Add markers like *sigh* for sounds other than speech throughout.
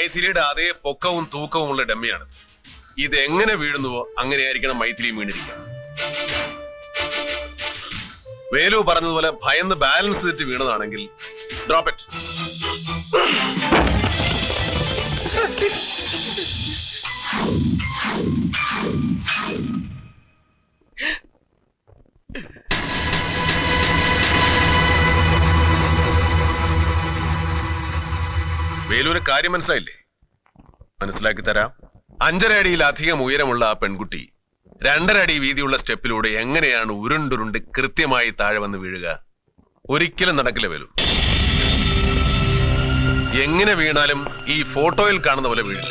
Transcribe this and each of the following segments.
മൈഥിലിയുടെ അതേ പൊക്കവും തൂക്കവും ഉള്ള ഡമ്മിയാണ്. ഇത് എങ്ങനെ വീഴുന്നുവോ അങ്ങനെയായിരിക്കണം മൈഥിലി വീണിരിക്കുക. വേലു പറഞ്ഞതുപോലെ ഭയന്ന് ബാലൻസ് തെറ്റ് വീണതാണെങ്കിൽ ഡ്രോപ്പ് ഇറ്റ് വേലൂര് കാര്യം മനസ്സിലായില്ലേ? മനസ്സിലാക്കി തരാം. അഞ്ചര അടിയിലധികം ഉയരമുള്ള ആ പെൺകുട്ടി രണ്ടര അടി വീതിയുള്ള സ്റ്റെപ്പിലൂടെ എങ്ങനെയാണ് ഉരുണ്ടുരുണ്ട് കൃത്യമായി താഴെ വന്ന് വീഴുക? ഒരിക്കലും നടക്കില്ല വേലു. എങ്ങനെ വീണാലും ഈ ഫോട്ടോയിൽ കാണുന്ന പോലെ വീഴില്ല.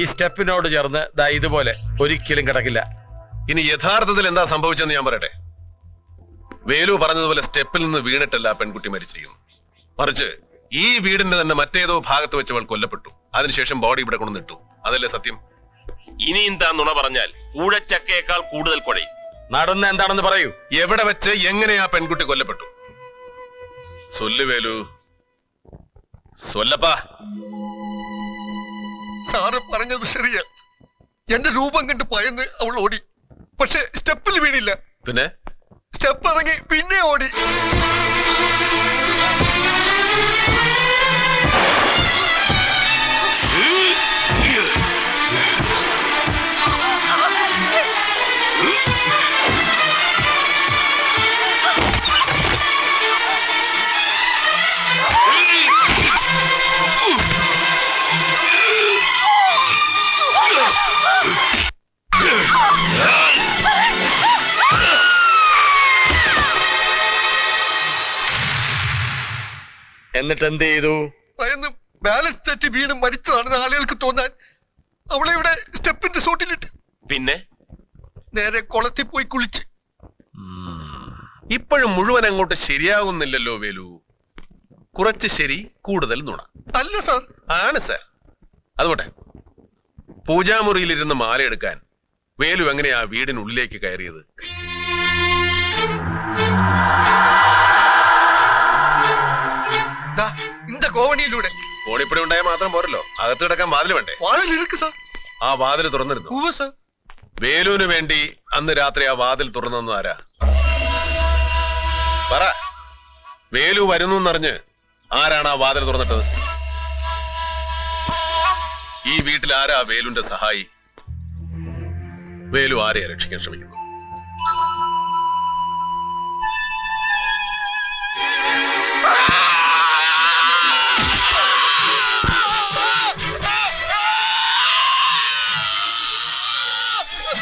ഈ സ്റ്റെപ്പിനോട് ചേർന്ന് ദാ ഇതുപോലെ ഒരിക്കലും കിടക്കില്ല. ഇനി യഥാർത്ഥത്തിൽ എന്താ സംഭവിച്ചെന്ന് ഞാൻ പറയട്ടെ? വേലു പറഞ്ഞതുപോലെ സ്റ്റെപ്പിൽ നിന്ന് വീണിട്ടല്ല ആ പെൺകുട്ടി മരിച്ചിരിക്കുന്നു മറിച്ച് ഈ വീടിന്റെ തന്നെ മറ്റേതോ ഭാഗത്ത് വെച്ച് അവൾ കൊല്ലപ്പെട്ടു. അതിനുശേഷം ബോഡി ഇവിടെ കൊണ്ടുവന്നിട്ടു അതല്ലേ സത്യം? ഇനി താൻ നുണ പറഞ്ഞാൽ ഊഴച്ചക്കയേക്കാൾ കൂടുതൽ കൊടയും നടന്ന് എന്താണെന്ന് പറയൂ. എവിടെ വെച്ച് എങ്ങനെ ആ പെൺകുട്ടി കൊല്ലപ്പെട്ടു? സൊല്ലുവേലു സൊല്ലപ്പാ. സാറ് പറഞ്ഞത് ശരിയാ. എന്റെ രൂപം കണ്ട് ഭയന്ന് അവൾ ഓടി. പക്ഷെ സ്റ്റെപ്പിൽ വീണില്ല. പിന്നെ? സ്റ്റെപ്പ് ഇറങ്ങി പിന്നെ ഓടി. എന്നിട്ട് എന്ത് ചെയ്തു ഭയന്ന് ബാലൻസ് തെറ്റി വീണ് മരിച്ചതാണെന്ന് ആളുകൾക്ക് തോന്നാൻ അവളെ ഇവിടെ സ്റ്റെപ്പിന്റെ സോട്ടിലിട്ട്. പിന്നെ? നേരെ കുളത്തിൽ പോയി കുളിച്ച്. ഇപ്പോഴും മുഴുവൻ അങ്ങോട്ട് ശരിയാകുന്നില്ലല്ലോ വേലു. കുറച്ച് ശരി കൂടുതൽ നുണ. അല്ല സാർ ആണ് സർ അതുകൊട്ടെ പൂജാമുറിയിലിരുന്ന് മാലയെടുക്കാൻ വേലു എങ്ങനെയാ വീടിനുള്ളിലേക്ക് കയറിയത്? ഭൂമിയിലൂടെ കോണിപ്പടി ഉണ്ടായാൽ മാത്രം പോരല്ലോ. അകത്ത് കിടക്കാൻ വാതിൽ വേണ്ടേ? വാതിൽ എടുക്ക് സാർ. ആ വാതിൽ തുറന്നിരുന്നു. ഉവ്വ് സർ. വേലൂന് വേണ്ടി അന്ന് രാത്രി ആ വാതിൽ തുറന്നു ആരാ? പറ. വേലു വരുന്നു എന്നറിഞ്ഞ് ആരാണ് ആ വാതിൽ തുറന്നിട്ടത്? ഈ വീട്ടിൽ ആരാ വേലുന്റെ സഹായി? വേലു ആരെയാ രക്ഷിക്കാൻ ശ്രമിക്കുന്നു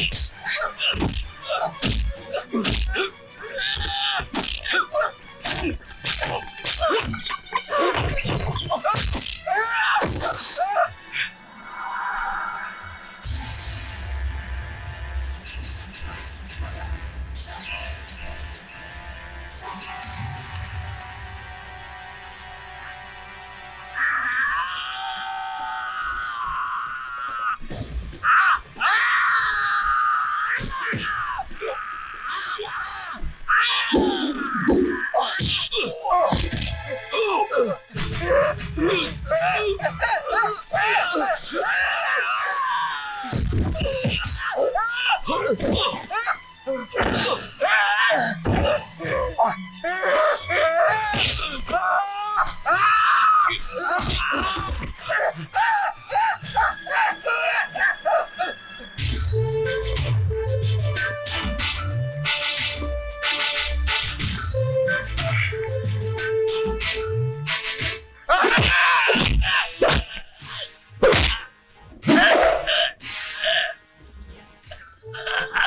Thanks. Ugh!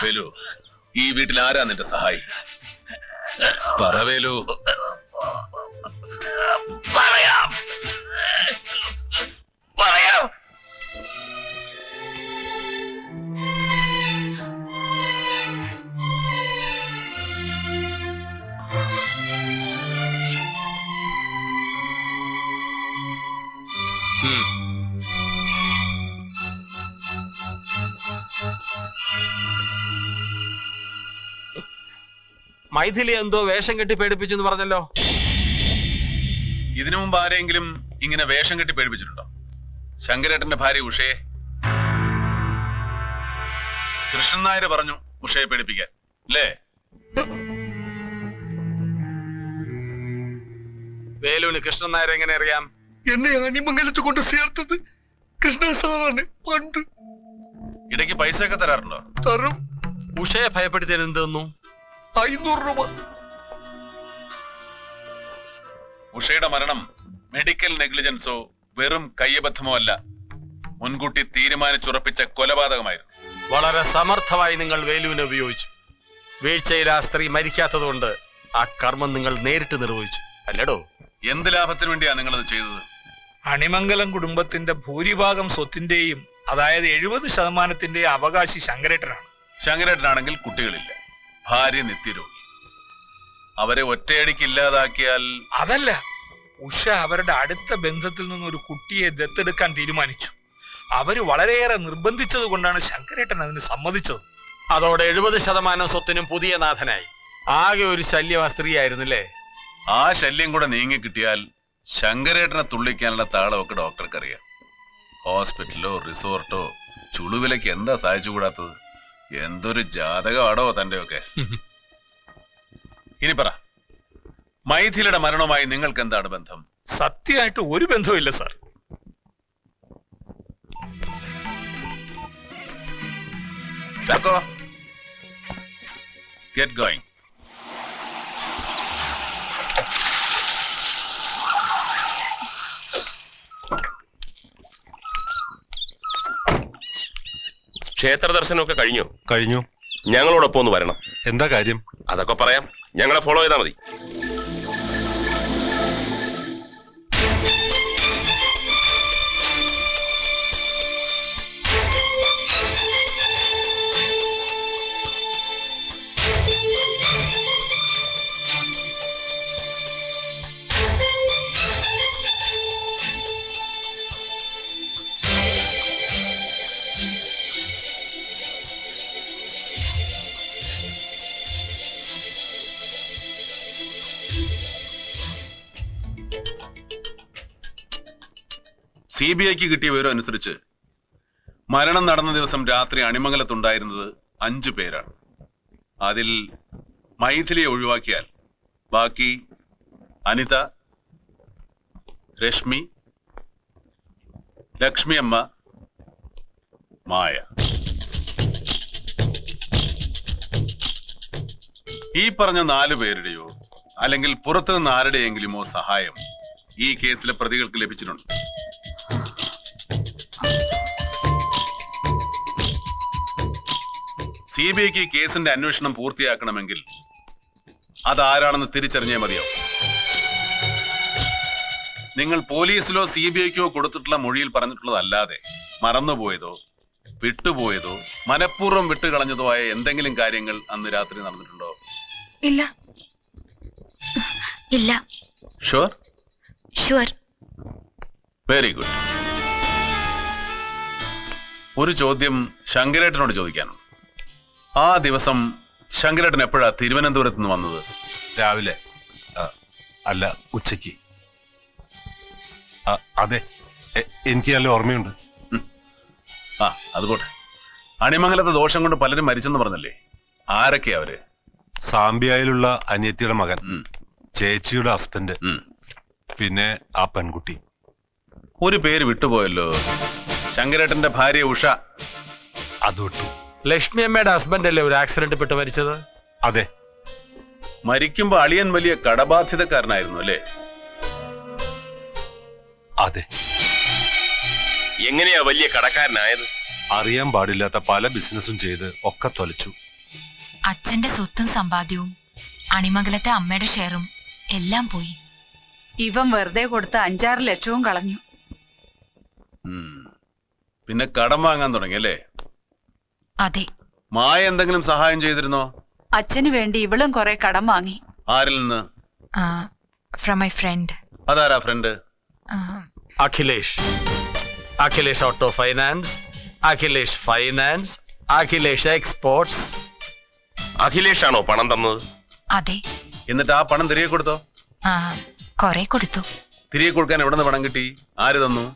വേലു ഈ വീട്ടിൽ ആരാ നിന്റെ സഹായി? പറവേലു മൈഥിലി എന്തോ വേഷം കെട്ടി പേടിപ്പിച്ചു എന്ന് പറഞ്ഞല്ലോ. ഇതിനു മുമ്പ് ആരെങ്കിലും ഇങ്ങനെ വേഷം കെട്ടി പേടിപ്പിച്ചിട്ടുണ്ടോ? ശങ്കരേട്ടന്റെ ഭാര്യ ഉഷയെ? കൃഷ്ണൻ നായർ പറഞ്ഞു ഉഷയെ പേടിപ്പിക്കാൻ അല്ലേ? വേലുവിന് കൃഷ്ണൻ നായർ എങ്ങനെ അറിയാം? എന്നെ അണിമംഗലത്ത് കൊണ്ട് ചേർത്തത് കൃഷ്ണ സാറാണ് പണ്ട്. ഇടയ്ക്ക് പൈസ ഒക്കെ തരാറുണ്ടോ? തരും. ഉഷയെ ഭയപ്പെടുത്തിയാൽ എന്ത് അയ്നൂറ് രൂപ. ഉഷയുടെ മരണം മെഡിക്കൽ നെഗ്ലിജൻസോ വെറും കയ്യബദ്ധമോ അല്ല. മുൻകൂട്ടി തീരുമാനിച്ചുറപ്പിച്ച കൊലപാതകമായിരുന്നു. വളരെ സമർത്ഥമായി നിങ്ങൾ വേലുവിനെ ഉപയോഗിച്ചു. വീഴ്ചയിൽ ആ സ്ത്രീ മരിക്കാത്തതുകൊണ്ട് ആ കർമ്മം നിങ്ങൾ നേരിട്ട് നിർവഹിച്ചു. അല്ലടോ? എന്ത് ലാഭത്തിന് വേണ്ടിയാ നിങ്ങളത് ചെയ്തത്? അണിമംഗലം കുടുംബത്തിന്റെ ഭൂരിഭാഗം സ്വത്തിന്റെയും അതായത് എഴുപത് ശതമാനത്തിന്റെയും അവകാശി ശങ്കരേട്ടനാണ്. ശങ്കരേട്ടനാണെങ്കിൽ കുട്ടികളില്ല. ഭാര്യ നിത്യരോഗി. അവരെ ഒറ്റയടിക്ക് ഇല്ലാതാക്കിയാൽ അതല്ല ഉഷ അവരുടെ അടുത്ത ബന്ധത്തിൽ നിന്ന് ഒരു കുട്ടിയെ ദത്തെടുക്കാൻ തീരുമാനിച്ചു. അവർ വളരെയേറെ നിർബന്ധിച്ചത് കൊണ്ടാണ് ശങ്കരേട്ടൻ അതിന് സമ്മതിച്ചത്. അതോടെ എഴുപത് ശതമാനം സ്വത്തിനും പുതിയ നാഥനായി. ആകെ ഒരു ശല്യം ആ സ്ത്രീ ആയിരുന്നില്ലേ ആ ശല്യം കൂടെ നീങ്ങി കിട്ടിയാൽ ശങ്കരേട്ടനെ തുള്ളിക്കാനുള്ള താളമൊക്കെ ഡോക്ടർക്ക് അറിയാം ഹോസ്പിറ്റലോ റിസോർട്ടോ ചുളുവിലേക്ക് എന്താ സാധിച്ചുകൂടാത്തത്? എന്തൊരു ജാതകമാടോ തന്റെയൊക്കെ. ഇനി പറ മൈഥിലിയുടെ മരണവുമായി നിങ്ങൾക്ക് എന്താണ് ബന്ധം? സത്യമായിട്ട് ഒരു ബന്ധവുമില്ല സാർ. ചാക്കോ ഗെറ്റ് ഗോയിങ് ക്ഷേത്ര ദർശനമൊക്കെ കഴിഞ്ഞു. കഴിഞ്ഞു. ഞങ്ങളോടൊപ്പം ഒന്ന് വരണം. എന്താ കാര്യം? അതൊക്കെ പറയാം. ഞങ്ങളെ ഫോളോ ചെയ്താൽ മതി. സി ബി ഐക്ക് കിട്ടിയ വിവരം അനുസരിച്ച് മരണം നടന്ന ദിവസം രാത്രി അണിമംഗലത്തുണ്ടായിരുന്നത് അഞ്ചു പേരാണ്. അതിൽ മൈഥിലിയെ ഒഴിവാക്കിയാൽ ബാക്കി അനിത രശ്മി ലക്ഷ്മി അമ്മ മായ. ഈ പറഞ്ഞ നാലു പേരുടെയോ അല്ലെങ്കിൽ പുറത്തുനിന്ന് ആരുടെയെങ്കിലുമോ സഹായം ഈ കേസിലെ പ്രതികൾക്ക് ലഭിച്ചിട്ടുണ്ട്. സി ബി ഐക്ക് കേസിന്റെ അന്വേഷണം പൂർത്തിയാക്കണമെങ്കിൽ അതാരാണെന്ന് തിരിച്ചറിഞ്ഞേ മതിയോ നിങ്ങൾ പോലീസിലോ സി ബി ഐക്കോ കൊടുത്തിട്ടുള്ള മൊഴിയിൽ പറഞ്ഞിട്ടുള്ളതല്ലാതെ മറന്നുപോയതോ വിട്ടുപോയതോ മനഃപൂർവം വിട്ടുകളഞ്ഞതോ ആയ എന്തെങ്കിലും കാര്യങ്ങൾ അന്ന് രാത്രി നടന്നിട്ടുണ്ടോ? ഇല്ല. ഇല്ല. ഷുവർ ഷുവർ വെരി ഗുഡ് ഒരു ചോദ്യം ശങ്കരേട്ടനോട് ചോദിക്കാനുണ്ട്. ആ ദിവസം ശങ്കരേട്ടൻ എപ്പോഴാ തിരുവനന്തപുരത്ത് നിന്ന് വന്നത്? രാവിലെ. ആ, അല്ല ഉച്ചയ്ക്ക്. ആ, അതെ. എ- എനിക്ക് നല്ല ഓർമ്മയുണ്ട്. ആ അതുപോട്ടെ അണിമംഗലത്തെ ദോഷം കൊണ്ട് പലരും മരിച്ചെന്ന് പറഞ്ഞല്ലേ? ആരൊക്കെയാ അവർ? സാമ്പിയായിലുള്ള അനിയത്തിയുടെ മകൻ ഉം, ചേച്ചിയുടെ ഹസ്ബൻഡ് ഉം. പിന്നെ ആ പെൺകുട്ടി. ഒരു പേര് വിട്ടുപോയല്ലോ. ശങ്കരേട്ടന്റെ ഭാര്യ ഉഷ. അത് വിട്ടു. ലക്ഷ്മി അമ്മയുടെ ഹസ്ബൻഡ് അല്ലേ ഒരു ആക്സിഡന്റ് പെട്ട് മരിച്ചത്? അതെ. മരിക്കുമ്പോ അളിയൻ വലിയ കടബാധ്യതക്കാരനായിരുന്നു അല്ലേ? അതെ. എങ്ങനെയാ വലിയ കടക്കാരനായത്? അറിയാൻ പാടില്ലാത്ത പല ബിസിനസ്സും ചെയ്ത് ഒക്കെ തൊലച്ചു. അച്ഛന്റെ സ്വത്തും സമ്പാദ്യവും അണിമംഗലത്തെ അമ്മയുടെ ഷെയറും എല്ലാം പോയി. ഇവൻ വെറുതെ കൊടുത്ത അഞ്ചാറ് ലക്ഷവും കളഞ്ഞു. പിന്നെ കടം വാങ്ങാൻ തുടങ്ങി അല്ലേ? അതെ. മായ എന്തെങ്കിലും സഹായം ചെയ്തിരുന്നോ? അച്ഛന് വേണ്ടി ഇവളും കുറെ കടം വാങ്ങി. ആരിൽ നിന്ന്? ഫ്രം മൈ ഫ്രണ്ട് അതാരാ friend Akhilesh. Akhilesh auto finance Akhilesh finance Akhilesh exports Akhilesh ആണോ പണം തന്നത്? അതെ. എന്നിട്ട് ആ പണം തിരികെ കൊടുത്തോ? ആ, കൊറേ കൊടുത്തു. തിരികെ കൊടുക്കാൻ എവിടെ നിന്ന് പണം കിട്ടി? ആര് തന്നു?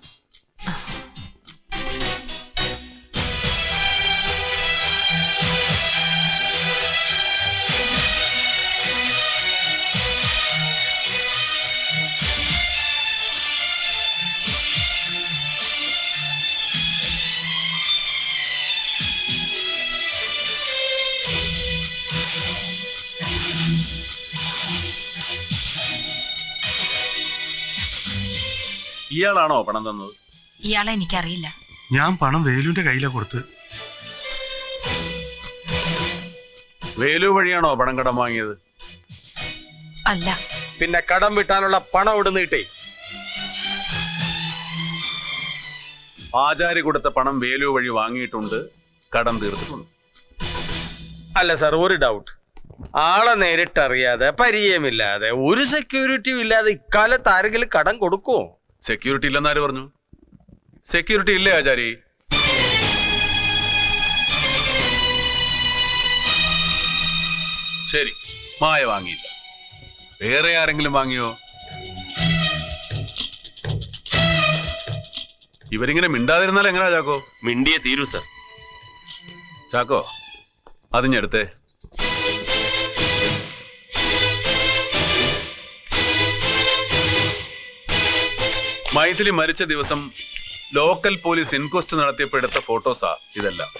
ഇയാളാണോ പണം തന്നത്? ഇയാളെ എനിക്കറിയില്ല. ഞാൻ പണം വേലുവിന്റെ കയ്യിലാ കൊടുത്ത്. വേലു വഴിയാണോ പണം കടം വാങ്ങിയത്? അല്ല. പിന്നെ കടം വിട്ടാനുള്ള പണം ഇവിടെ നീട്ടി ആചാരി കൊടുത്ത പണം വേലു വഴി വാങ്ങിയിട്ടുണ്ട്. കടം തീർത്തിട്ടുണ്ട്. അല്ല സർ ഒരു ഡൗട്ട് ആളെ നേരിട്ടറിയാതെ പരിചയമില്ലാതെ ഒരു സെക്യൂരിറ്റിയും ഇല്ലാതെ ഇക്കാലത്ത് ആരെങ്കിലും കടം കൊടുക്കുമോ സെക്യൂരിറ്റി ഇല്ലെന്നാര് പറഞ്ഞു? സെക്യൂരിറ്റി ഇല്ലേ ആചാരി? ശരി മായ വാങ്ങിയില്ല. വേറെ ആരെങ്കിലും വാങ്ങിയോ? ഇവരിങ്ങനെ മിണ്ടാതിരുന്നാൽ എങ്ങനെയാ ചാക്കോ? മിണ്ടിയെ തീരൂ സർ. ചാക്കോ അതിഞ്ഞെടുത്തേ. മൈഥിലി മരിച്ച ദിവസം ലോക്കൽ പോലീസ് ഇൻക്വസ്റ്റ് നടത്തിയപ്പോൾ എടുത്ത ഫോട്ടോസാ ഇതെല്ലാം.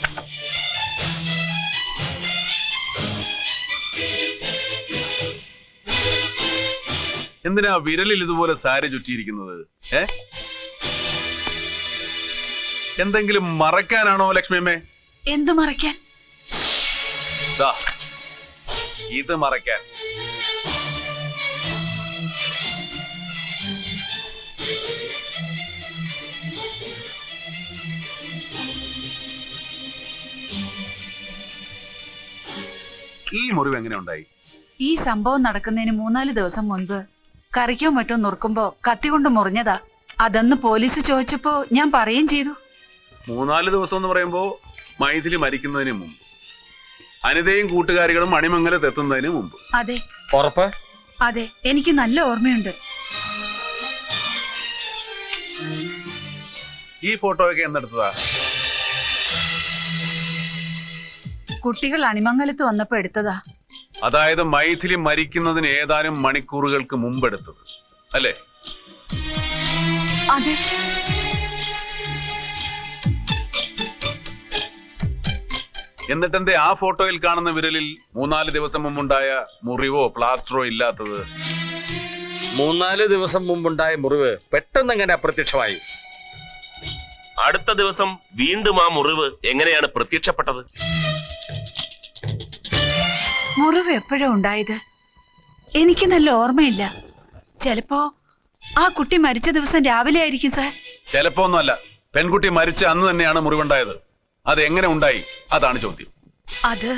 എന്തിനാ വിരലിൽ ഇതുപോലെ സാരി ചുറ്റിയിരിക്കുന്നത്? ഏ? എന്തെങ്കിലും മറക്കാനാണോ ലക്ഷ്മിയമ്മേ എന്ത് മറയ്ക്കാൻ? ദാ, ഇത് മറയ്ക്കാൻ. ഈ മുറിവ് എങ്ങനെ ഉണ്ടായി ഈ സംഭവം നടക്കുന്നതിന് മൂന്നാൽ ദിവസം മുൻപ് കറിക്കോ മറ്റോ നുറുക്കുമ്പോ കത്തി കൊണ്ട് മുറിഞ്ഞതാ. അതെന്ന് പോലീസ് ചോദിച്ചപ്പോ ഞാൻ പറയുകയും ചെയ്തു. മൂന്നാൽ ദിവസം എന്ന് പറയുമ്പോ മൈഥിലി മരിക്കുന്നതിന് മുമ്പ്. അനിതയും കൂട്ടുകാരികളും മണിമംഗലത്ത് എത്തുന്നതിന് മുമ്പ്. അതെ. ഉറപ്പ്? അതെ. എനിക്ക് നല്ല ഓർമ്മയുണ്ട്. ഈ ഫോട്ടോ ഫോട്ടോയൊക്കെ എന്തെടുത്തതാ? കുട്ടികൾ അണിമംഗലത്ത് വന്നപ്പോ എടുത്തതാ. അതായത് മൈഥിലി മരിക്കുന്നതിന് ഏതാനും മണിക്കൂറുകൾക്ക് മുമ്പെടുത്തത്. അല്ലേ? അതെ. എന്നിട്ടെന്തേ ആ ഫോട്ടോയിൽ കാണുന്ന വിരലിൽ മൂന്നാൽ ദിവസം മുമ്പുണ്ടായ മുറിവോ പ്ലാസ്റ്ററോ ഇല്ലാത്തത്? മൂന്നാൽ ദിവസം മുമ്പുണ്ടായ മുറിവ് പെട്ടെന്ന് എങ്ങനെ അപ്രത്യക്ഷമായി? അടുത്ത ദിവസം വീണ്ടും ആ മുറിവ് എങ്ങനെയാണ് പ്രത്യക്ഷപ്പെട്ടത്? മുറിവ് എപ്പോഴാ ഉണ്ടായത്? എനിക്ക് നല്ല ഓർമ്മയില്ല. ചിലപ്പോ ആ കുട്ടി മരിച്ച ദിവസം രാവിലെ ആയിരിക്കും സാർ. ചിലപ്പോ ഒന്നുമല്ല. പെൺകുട്ടി മരിച്ച അന്ന് തന്നെയാണ് മുറിവുണ്ടായത്. അത് എങ്ങനെ ഉണ്ടായി? അതാണ് ചോദ്യം. അത്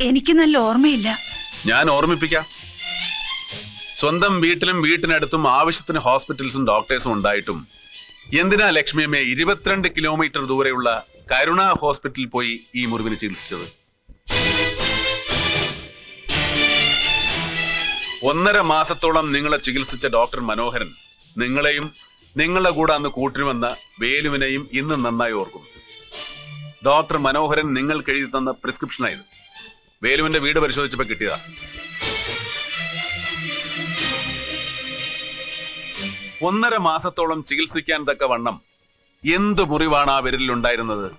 എനിക്ക് നല്ല ഓർമ്മയില്ല. ഞാൻ ഓർമ്മിപ്പിക്കാം. സ്വന്തം വീട്ടിലും വീട്ടിനടുത്തും ആവശ്യത്തിന് ഹോസ്പിറ്റൽസും ഡോക്ടേഴ്സും ഉണ്ടായിട്ടും എന്തിനാ ലക്ഷ്മിയമ്മയെ ഇരുപത്തിരണ്ട് കിലോമീറ്റർ ദൂരെയുള്ള കരുണ ഹോസ്പിറ്റലിൽ പോയി ഈ മുറിവിന് ചികിത്സിച്ചത്? ഒന്നര മാസത്തോളം നിങ്ങളെ ചികിത്സിച്ച ഡോക്ടർ മനോഹരൻ നിങ്ങളെയും നിങ്ങളുടെ കൂടെ അന്ന് കൂട്ടിനുവന്ന വേലുവിനെയും ഇന്ന് നന്നായി ഓർക്കുന്നു. ഡോക്ടർ മനോഹരൻ നിങ്ങൾക്ക് എഴുതി തന്ന പ്രിസ്ക്രിപ്ഷനായത് വേലുവിന്റെ വീട് പരിശോധിച്ചപ്പോ കിട്ടിയതാ. ഒന്നര മാസത്തോളം ചികിത്സിക്കാൻ തക്ക വണ്ണം എന്ത് മുറിവാണ് ആ വിരലിൽ ഉണ്ടായിരുന്നത്?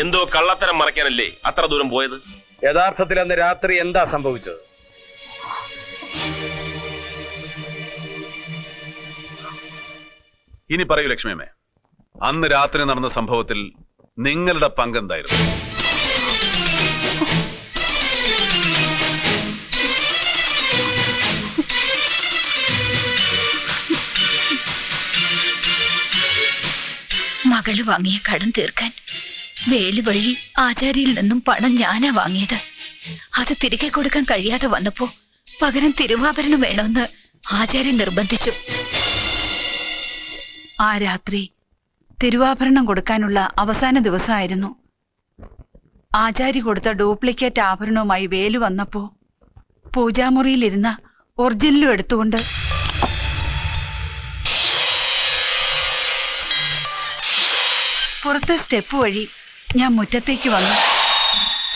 എന്തോ കള്ളത്തരം മറയ്ക്കാനല്ലേ അത്ര ദൂരം പോയത്? യഥാർത്ഥത്തിൽ അന്ന് രാത്രി എന്താ സംഭവിച്ചത്? ഇനി പറയൂ ലക്ഷ്മിയമ്മേ അന്ന് രാത്രി നടന്ന സംഭവത്തിൽ നിങ്ങളുടെ പങ്ക് എന്തായിരുന്നു? മകൾ വാങ്ങിയ കടം തീർക്കാൻ വേൽ വഴി ആചാര്യയിൽ നിന്നും പണം ഞാനാ വാങ്ങിയത്. അത് തിരികെ കൊടുക്കാൻ കഴിയാതെ വന്നപ്പോ പകരം തിരുവാഭരണം വേണമെന്ന് ആചാര്യ നിർബന്ധിച്ചു. ആ രാത്രി തിരുവാഭരണം കൊടുക്കാനുള്ള അവസാന ദിവസമായിരുന്നു. ആചാരി കൊടുത്ത ഡ്യൂപ്ലിക്കേറ്റ് ആഭരണവുമായി വേലു വന്നപ്പോ പൂജാമുറിയിലിരുന്ന ഒറിജിനലും എടുത്തുകൊണ്ട് പുറത്തെ സ്റ്റെപ്പ് വഴി ഞാൻ മുറ്റത്തേക്ക് വന്നു.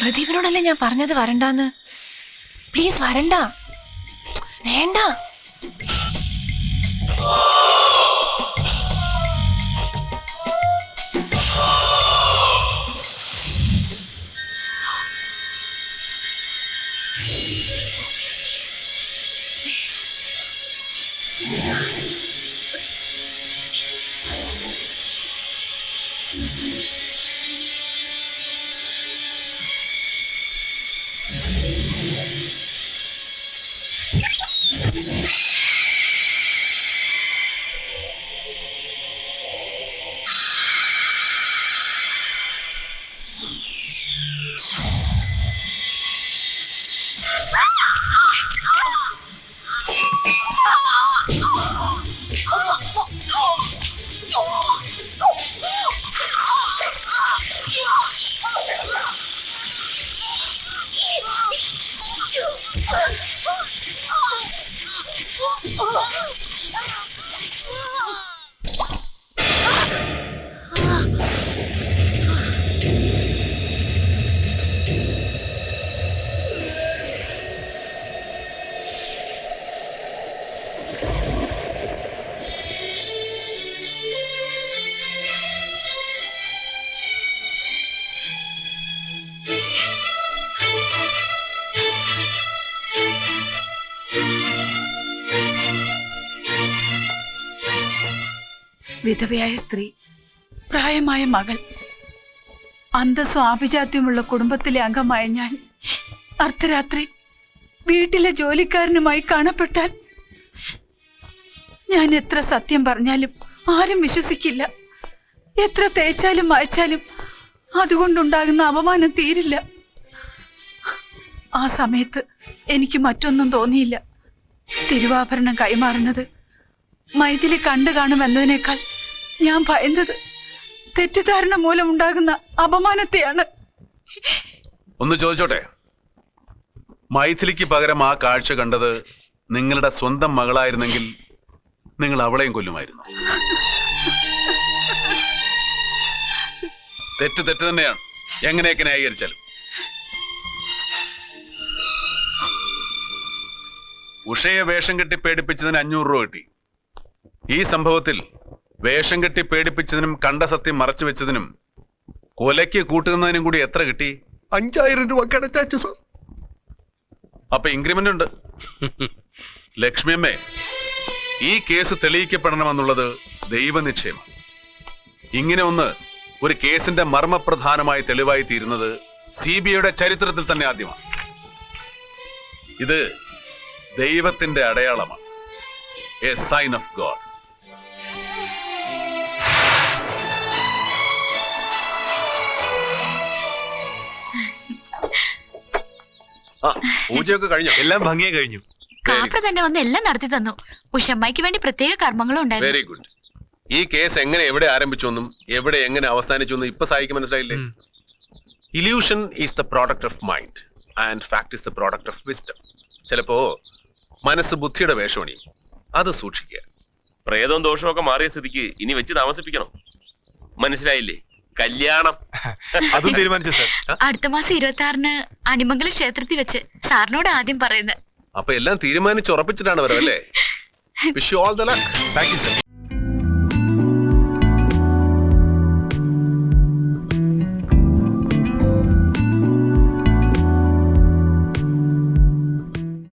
പ്രദീപിനോടല്ലേ ഞാൻ പറഞ്ഞത് വരണ്ടാന്ന്? പ്ലീസ് വരണ്ട. വേണ്ട. Yeah. വിധവയായ സ്ത്രീ പ്രായമായ മകൾ അന്തസ്സും ആഭിജാത്യമുള്ള കുടുംബത്തിലെ അംഗമായ ഞാൻ അർദ്ധരാത്രി വീട്ടിലെ ജോലിക്കാരനുമായി കാണപ്പെട്ടാൽ ഞാൻ എത്ര സത്യം പറഞ്ഞാലും ആരും വിശ്വസിക്കില്ല. എത്ര തേച്ചാലും വായിച്ചാലും അതുകൊണ്ടുണ്ടാകുന്ന അപമാനം തീരില്ല. ആ സമയത്ത് എനിക്ക് മറ്റൊന്നും തോന്നിയില്ല. തിരുവാഭരണം കൈമാറുന്നത് മൈഥിലി കണ്ടു കാണുമെന്നതിനേക്കാൾ ഞാൻ ഭയന്നത് തെറ്റിദ്ധാരണ മൂലം ഉണ്ടാകുന്ന അപമാനത്തെയാണ്. ഒന്ന് ചോദിച്ചോട്ടെ? മൈഥിലിക്ക് പകരം ആ കാഴ്ച കണ്ടത് നിങ്ങളുടെ സ്വന്തം മകളായിരുന്നെങ്കിൽ നിങ്ങൾ അവളെയും കൊല്ലുമായിരുന്നു. തെറ്റ് തെറ്റ് തന്നെയാണ്. എങ്ങനെയൊക്കെ ന്യായീകരിച്ചാലും. ഉഷയെ വേഷം കെട്ടി പേടിപ്പിച്ചതിന് അഞ്ഞൂറ് രൂപ കിട്ടി. ഈ സംഭവത്തിൽ വേഷം കെട്ടി പേടിപ്പിച്ചതിനും കണ്ട സത്യം മറച്ചു വെച്ചതിനും കൊലയ്ക്ക് കൂട്ടുന്നതിനും കൂടി എത്ര കിട്ടി? അഞ്ചായിരം രൂപ കിടച്ചു സാർ. അപ്പൊ ഇൻക്രിമെന്റ് ഉണ്ട്. ലക്ഷ്മിയമ്മേ ഈ കേസ് തെളിയിക്കപ്പെടണമെന്നുള്ളത് ദൈവനിശ്ചയം. ഇങ്ങനെ ഒന്ന് ഒരു കേസിന്റെ മർമ്മപ്രധാനമായ തെളിവായി തീരുന്നത് സി ബി ഐയുടെ ചരിത്രത്തിൽ തന്നെ ആദ്യമാണ്. ഇത് ദൈവത്തിന്റെ അടയാളമാണ്. എ സൈൻ ഓഫ് ഗോഡ് പൂജയൊക്കെ കഴിഞ്ഞോ? എല്ലാം ഭംഗിയായി കഴിഞ്ഞു. കാപ്ര തന്നെ വന്ന് എല്ലാം നടത്തി തന്നു. ഉഷമ്മയ്ക്ക് വേണ്ടി പ്രത്യേക കർമ്മങ്ങളും ഉണ്ടായിരുന്നു. വെരി ഗുഡ് ഈ കേസ് എങ്ങനെ എവിടെ ആരംഭിച്ചു എന്നും എവിടെ എങ്ങനെ അവസാനിച്ചു എന്നും ഇപ്പൊ സായിക്ക് മനസ്സിലായില്ലേ? Illusion is the product of mind and fact is the product of wisdom ചിലപ്പോ മനസ്സ് ബുദ്ധിയുടെ വേഷമണിയും അത് സൂക്ഷിക്കുക. പ്രേതവും ദോഷവും ഒക്കെ മാറിയ സ്ഥിതിക്ക് ഇനി വെച്ച് താമസിപ്പിക്കണം. മനസ്സിലായില്ലേ? കല്യാണം. അതും തീരുമാനിച്ചു സാർ? *laughs* അടുത്ത മാസം ഇരുപത്തി ആറിന് അണിമംഗലം ക്ഷേത്രത്തിൽ വെച്ച് സാറിനോട് ആദ്യം പറയുന്നത്. അപ്പൊ എല്ലാം തീരുമാനിച്ച് ഉറപ്പിച്ചിട്ടാണ് വരവല്ലേ? Wish you all the luck thank you sir